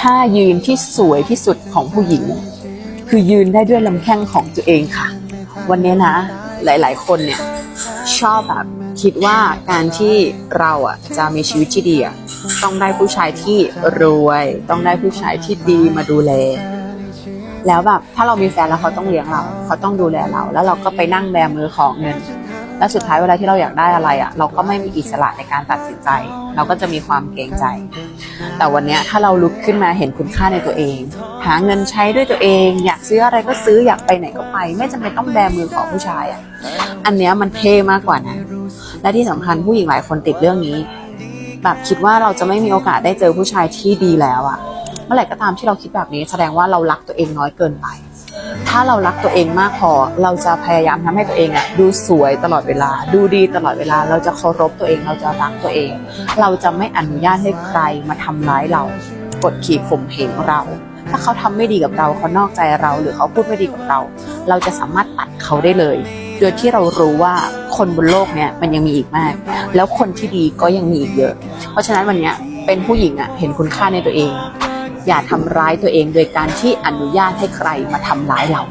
ท่ายืนที่สวยที่สุดของผู้หญิง คือยืนได้ด้วยลำแข้งของตัวเองค่ะ วันนี้นะ หลาย ๆ คนเนี่ยชอบแบบคิดว่าการที่เราอะจะมีชีวิตที่ดีอะต้องได้ผู้ชายที่รวย ต้องได้ผู้ชายที่ดีมาดูแล แล้วแบบถ้าเรามีแฟนแล้วเขาต้องเลี้ยงเรา เขาต้องดูแลเรา แล้วเราก็ไปนั่งแบมือของเงิน แล้วสุดท้ายเวลาที่เราอยากได้อะไรอะ เราก็ไม่มีอิสระในการตัดสินใจ เราก็จะมีความเกรงใจ แต่วันนี้ถ้าเราลุกขึ้นมาเห็นคุณค่าในตัวเอง หาเงินใช้ด้วยตัวเอง อยากซื้ออะไรก็ซื้ออยากไปไหนก็ไป ไม่จำเป็นต้องแบมือของผู้ชายอะอันเนี้ยมันเท่มากกว่านะและที่สำคัญผู้หญิงหลายคนติดเรื่องนี้แบบคิดว่าเราจะไม่มีโอกาสได้เจอผู้ชายที่ดีแล้วอะ เมื่อไหร่ก็ตามที่เราคิดแบบนี้ แสดงว่าเรารักตัวเองน้อยเกินไป ถ้าเรารักตัวเองมากพอ เราจะพยายามทำให้ตัวเองอะดูสวยตลอดเวลา ดูดีตลอดเวลา เราจะเคารพตัวเอง เราจะรักตัวเอง เราจะไม่อนุญาตให้ใครมาทำร้ายเรา กดขี่ข่มเหงเรา ถ้าเขาทำไม่ดีกับเรา เขานอกใจเรา หรือเขาพูดไม่ดีกับเรา เราจะสามารถตัดเขาได้เลย โดยที่เรารู้ว่าคนบนโลกเนี่ยมันยังมีอีกมาก แล้วคนที่ดีก็ยังมีอีกเยอะ เพราะฉะนั้นวันเนี้ยเป็นผู้หญิงอะเห็นคุณค่าในตัวเอง อย่าทำร้ายตัวเองโดยการที่อนุญาตให้ใครมาทำร้ายเรา